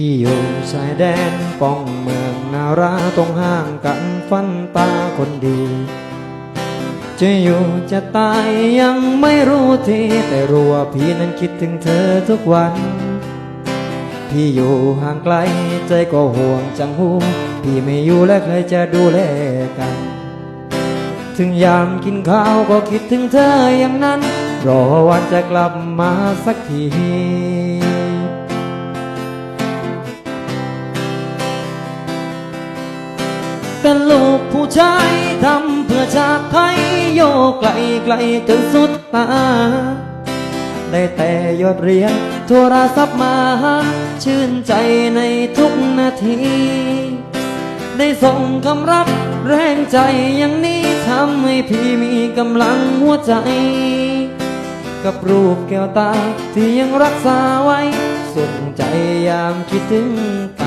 พี่อยู่ชายแดนป้องเมืองนาราตรงห้างกันฟันตาคนดี จะอยู่จะตายยังไม่รู้ทีแต่รู้ว่าพี่นั้นคิดถึงเธอทุกวัน พี่อยู่ห่างไกลใจก็ห่วงจังหู พี่ไม่อยู่และใครจะดูแลกัน ถึงยามกินข้าวก็คิดถึงเธออย่างนั้น รอวันจะกลับมาสักที เป็นลูกผู้ชายทำเพื่อชาติไทยโยกไกลไกลจนสุดตา ได้แต่ยอดเรียนโทรศัพท์มา ชื่นใจในทุกนาที ได้ส่งคำรับแรงใจอย่างนี้ทำให้พี่มีกำลังหัวใจ กับรูปแก้วตาที่ยังรักษาไว้ สุขใจยามคิดถึงกัน